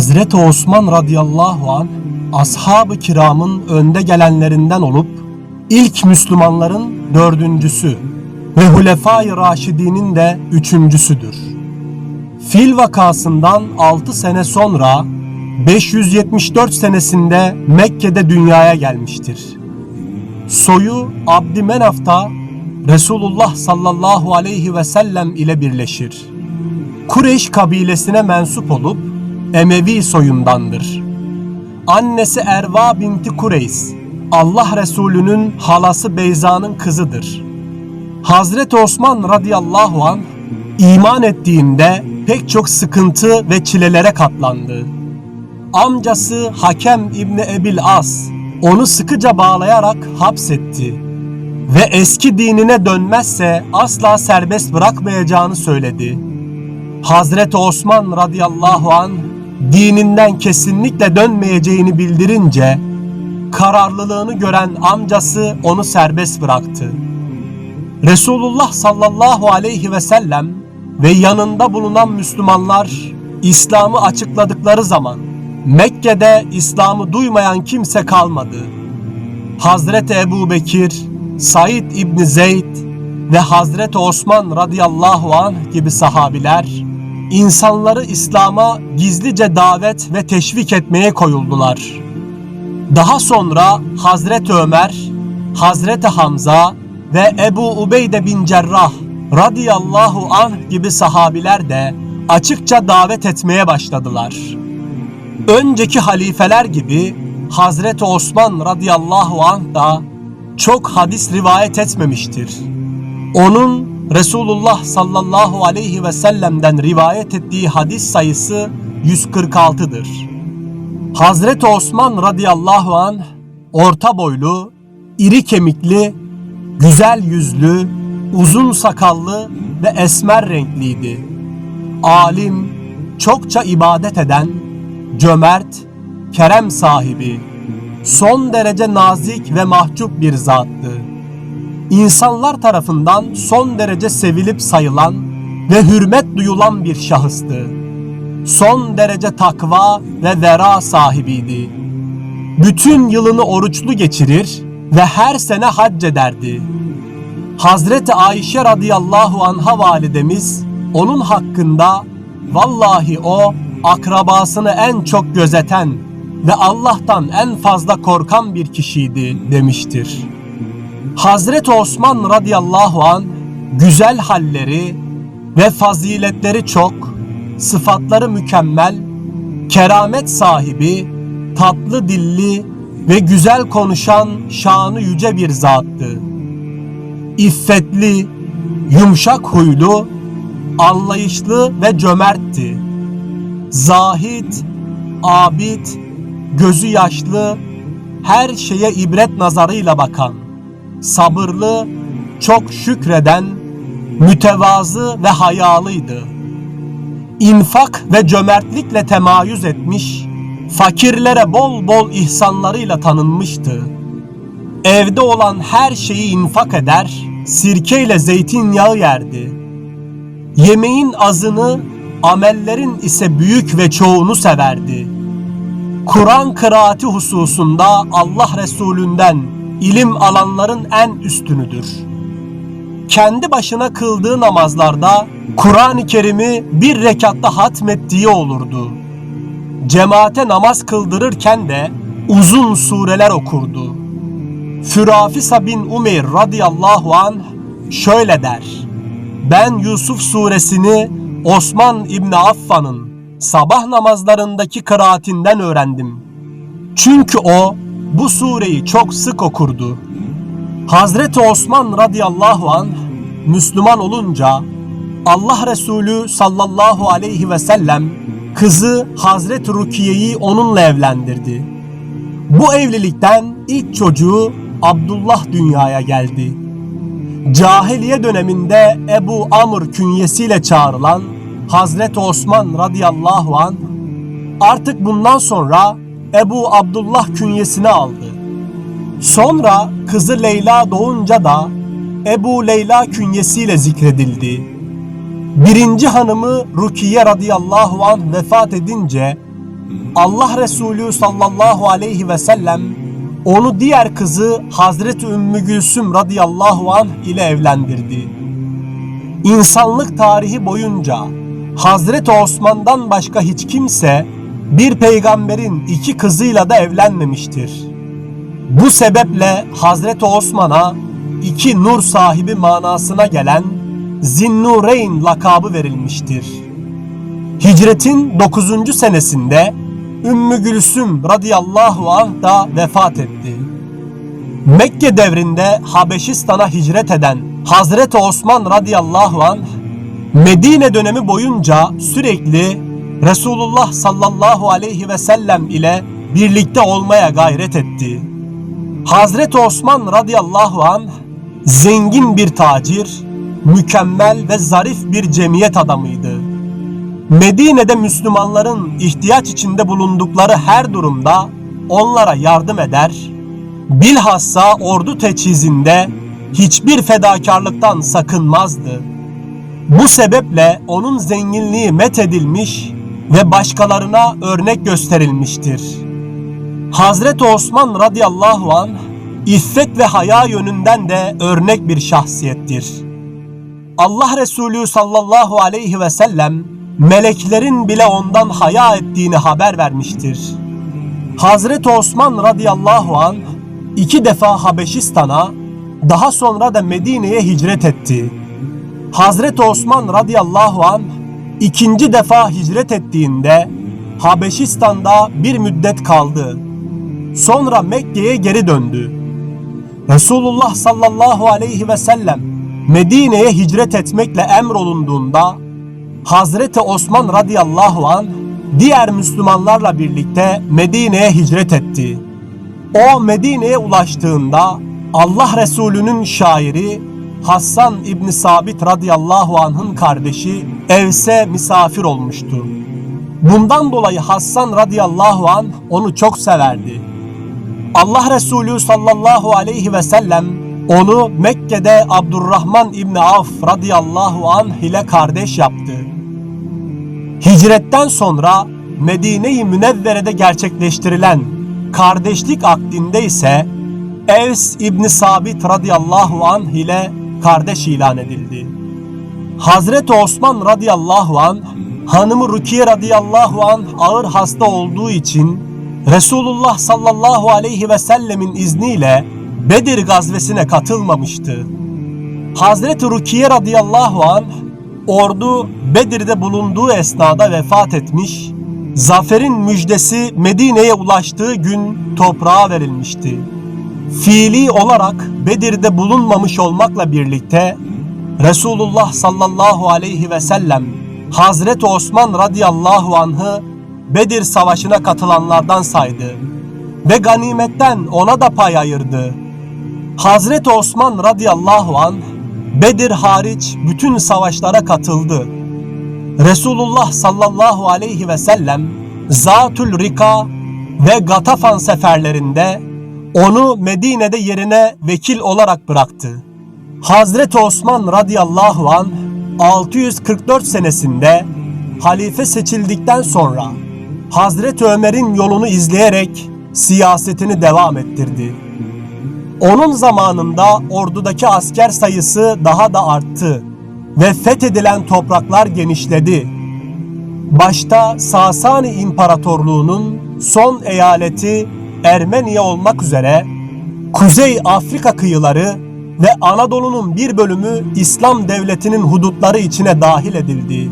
Hazreti Osman radıyallahu an ashab-ı kiramın önde gelenlerinden olup ilk Müslümanların dördüncüsü ve Hulefai Raşidinin de üçüncüsüdür. Fil vakasından 6 sene sonra 574 senesinde Mekke'de dünyaya gelmiştir. Soyu Abdümenaf'ta Resulullah sallallahu aleyhi ve sellem ile birleşir. Kureyş kabilesine mensup olup Emevi soyundandır. Annesi Erva binti Kureys, Allah Resulü'nün halası Beyza'nın kızıdır. Hazreti Osman radıyallahu an iman ettiğinde pek çok sıkıntı ve çilelere katlandı. Amcası Hakem İbni Ebil As onu sıkıca bağlayarak hapsetti ve eski dinine dönmezse asla serbest bırakmayacağını söyledi. Hazreti Osman radıyallahu an dininden kesinlikle dönmeyeceğini bildirince kararlılığını gören amcası onu serbest bıraktı. Resulullah sallallahu aleyhi ve sellem ve yanında bulunan Müslümanlar İslam'ı açıkladıkları zaman Mekke'de İslam'ı duymayan kimse kalmadı. Hazreti Ebu Bekir, Said İbni Zeyd ve Hazreti Osman radıyallahu anh gibi sahabiler insanları İslam'a gizlice davet ve teşvik etmeye koyuldular. Daha sonra Hazreti Ömer, Hazreti Hamza ve Ebu Ubeyde bin Cerrah radıyallahu anh gibi sahabiler de açıkça davet etmeye başladılar. Önceki halifeler gibi Hazreti Osman radıyallahu anh da çok hadis rivayet etmemiştir. Onun Resulullah sallallahu aleyhi ve sellem'den rivayet ettiği hadis sayısı 146'dır. Hazreti Osman radıyallahu an orta boylu, iri kemikli, güzel yüzlü, uzun sakallı ve esmer renkliydi. Alim, çokça ibadet eden, cömert, kerem sahibi, son derece nazik ve mahcup bir zattı. İnsanlar tarafından son derece sevilip sayılan ve hürmet duyulan bir şahıstı. Son derece takva ve vera sahibiydi. Bütün yılını oruçlu geçirir ve her sene hac ederdi. Hazreti Ayşe radıyallahu anha validemiz onun hakkında vallahi o akrabasını en çok gözeten ve Allah'tan en fazla korkan bir kişiydi demiştir. Hazreti Osman radıyallahu an güzel halleri ve faziletleri çok, sıfatları mükemmel, keramet sahibi, tatlı dilli ve güzel konuşan şanı yüce bir zattı. İffetli, yumuşak huylu, anlayışlı ve cömertti. Zahid, abid, gözü yaşlı, her şeye ibret nazarıyla bakan, sabırlı, çok şükreden, mütevazı ve hayalıydı. İnfak ve cömertlikle temayüz etmiş, fakirlere bol bol ihsanlarıyla tanınmıştı. Evde olan her şeyi infak eder, sirkeyle zeytinyağı yerdi. Yemeğin azını, amellerin ise büyük ve çoğunu severdi. Kur'an kıraati hususunda Allah Resulünden ilim alanların en üstünüdür. Kendi başına kıldığı namazlarda Kur'an-ı Kerim'i bir rekatta hatmettiği olurdu. Cemaate namaz kıldırırken de uzun sureler okurdu. Fürafisa bin Umeyr radıyallahu anh şöyle der. Ben Yusuf suresini Osman İbni Affan'ın sabah namazlarındaki kıraatinden öğrendim. Çünkü o bu sureyi çok sık okurdu. Hazreti Osman radıyallahu anh Müslüman olunca Allah Resulü sallallahu aleyhi ve sellem kızı Hazreti Rukiye'yi onunla evlendirdi. Bu evlilikten ilk çocuğu Abdullah dünyaya geldi. Cahiliye döneminde Ebu Amr künyesiyle çağrılan Hazreti Osman radıyallahu an artık bundan sonra Ebu Abdullah künyesini aldı. Sonra kızı Leyla doğunca da Ebu Leyla künyesiyle zikredildi. Birinci hanımı Rukiye radıyallahu anh vefat edince Allah Resulü sallallahu aleyhi ve sellem onu diğer kızı Hazreti Ümmü Gülsüm radıyallahu anh ile evlendirdi. İnsanlık tarihi boyunca Hazreti Osman'dan başka hiç kimse bir peygamberin iki kızıyla da evlenmemiştir. Bu sebeple Hazreti Osman'a iki nur sahibi manasına gelen Zinnureyn lakabı verilmiştir. Hicretin 9. senesinde Ümmü Gülsüm radıyallahu anh da vefat etti. Mekke devrinde Habeşistan'a hicret eden Hazreti Osman radıyallahu anh Medine dönemi boyunca sürekli Resulullah sallallahu aleyhi ve sellem ile birlikte olmaya gayret etti. Hazreti Osman radıyallahu anh zengin bir tacir, mükemmel ve zarif bir cemiyet adamıydı. Medine'de Müslümanların ihtiyaç içinde bulundukları her durumda onlara yardım eder, bilhassa ordu teçhizinde hiçbir fedakarlıktan sakınmazdı. Bu sebeple onun zenginliği methedilmiş ve başkalarına örnek gösterilmiştir. Hazreti Osman radıyallahu anh iffet ve haya yönünden de örnek bir şahsiyettir. Allah Resulü sallallahu aleyhi ve sellem meleklerin bile ondan haya ettiğini haber vermiştir. Hazreti Osman radıyallahu an iki defa Habeşistan'a daha sonra da Medine'ye hicret etti. Hazreti Osman radıyallahu an ikinci defa hicret ettiğinde Habeşistan'da bir müddet kaldı. Sonra Mekke'ye geri döndü. Resulullah sallallahu aleyhi ve sellem Medine'ye hicret etmekle emrolunduğunda Hazreti Osman radıyallahu an diğer Müslümanlarla birlikte Medine'ye hicret etti. O Medine'ye ulaştığında Allah Resulü'nün şairi Hassan İbni Sabit radıyallahu anh'ın kardeşi Evs'e misafir olmuştu. Bundan dolayı Hassan radıyallahu an onu çok severdi. Allah Resulü sallallahu aleyhi ve sellem onu Mekke'de Abdurrahman İbni Avf radıyallahu anh ile kardeş yaptı. Hicretten sonra Medine-i Münevvere'de gerçekleştirilen kardeşlik akdinde ise Evs İbni Sabit radıyallahu anh ile kardeş ilan edildi. Hazreti Osman radıyallahu anh hanımı Rukiye radıyallahu anh ağır hasta olduğu için Resulullah sallallahu aleyhi ve sellemin izniyle Bedir gazvesine katılmamıştı. Hazreti Rukiye radıyallahu anh ordu Bedir'de bulunduğu esnada vefat etmiş, zaferin müjdesi Medine'ye ulaştığı gün toprağa verilmişti. Fiili olarak Bedir'de bulunmamış olmakla birlikte Resulullah sallallahu aleyhi ve sellem Hazreti Osman radıyallahu anh'ı Bedir savaşına katılanlardan saydı ve ganimetten ona da pay ayırdı. Hazreti Osman radıyallahu anh Bedir hariç bütün savaşlara katıldı. Resulullah sallallahu aleyhi ve sellem Zatül Rika ve Gatafan seferlerinde onu Medine'de yerine vekil olarak bıraktı. Hazreti Osman radıyallahu an 644 senesinde halife seçildikten sonra Hazreti Ömer'in yolunu izleyerek siyasetini devam ettirdi. Onun zamanında ordudaki asker sayısı daha da arttı ve fethedilen topraklar genişledi. Başta Sasani İmparatorluğu'nun son eyaleti Ermeniye olmak üzere Kuzey Afrika kıyıları ve Anadolu'nun bir bölümü İslam devletinin hudutları içine dahil edildi.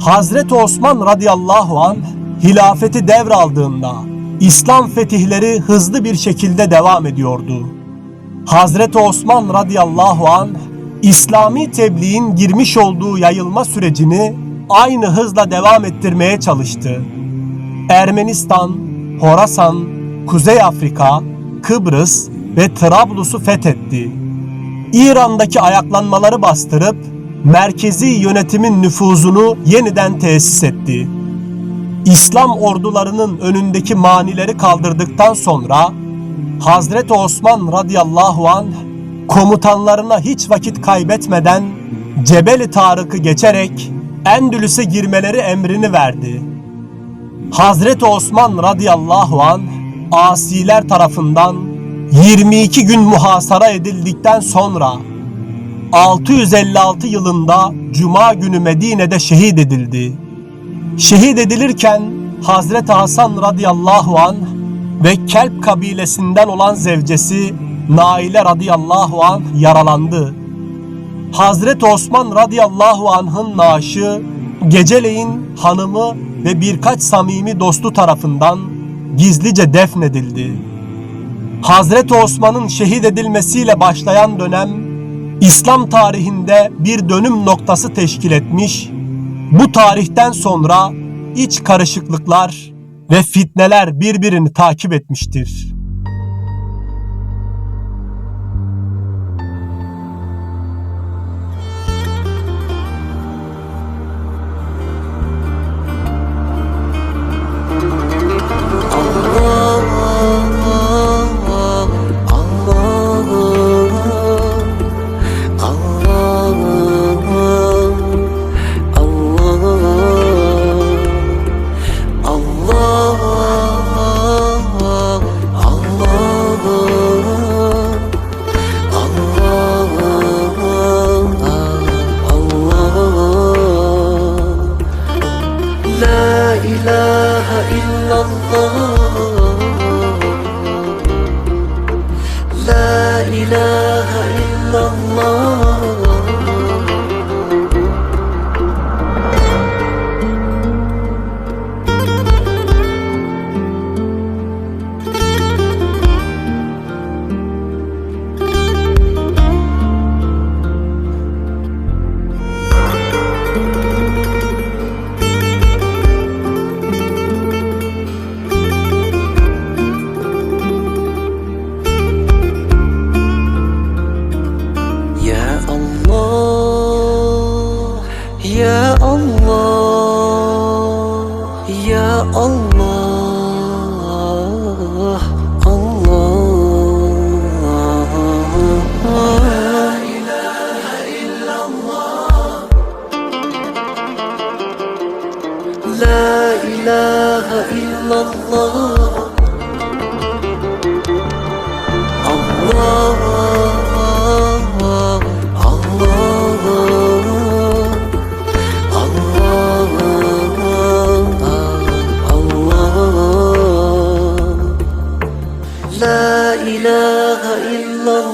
Hazreti Osman radıyallahu an hilafeti devraldığında İslam fetihleri hızlı bir şekilde devam ediyordu. Hazreti Osman radıyallahu an İslami tebliğin girmiş olduğu yayılma sürecini aynı hızla devam ettirmeye çalıştı. Ermenistan, Horasan, Kuzey Afrika, Kıbrıs ve Trablus'u fethetti. İran'daki ayaklanmaları bastırıp merkezi yönetimin nüfuzunu yeniden tesis etti. İslam ordularının önündeki manileri kaldırdıktan sonra Hazreti Osman radıyallahu an komutanlarına hiç vakit kaybetmeden Cebeli Tarık'ı geçerek Endülüs'e girmeleri emrini verdi. Hazreti Osman radıyallahu an asiler tarafından 22 gün muhasara edildikten sonra 656 yılında Cuma günü Medine'de şehit edildi. Şehit edilirken Hazreti Hasan radıyallahu an ve Kelp kabilesinden olan zevcesi Naile radıyallahu an yaralandı. Hazreti Osman radıyallahu anh'ın naaşı geceleyin hanımı ve birkaç samimi dostu tarafından gizlice defnedildi. Hazreti Osman'ın şehit edilmesiyle başlayan dönem İslam tarihinde bir dönüm noktası teşkil etmiş. Bu tarihten sonra iç karışıklıklar ve fitneler birbirini takip etmiştir. ilahe illallah. Allah La ilahe illallah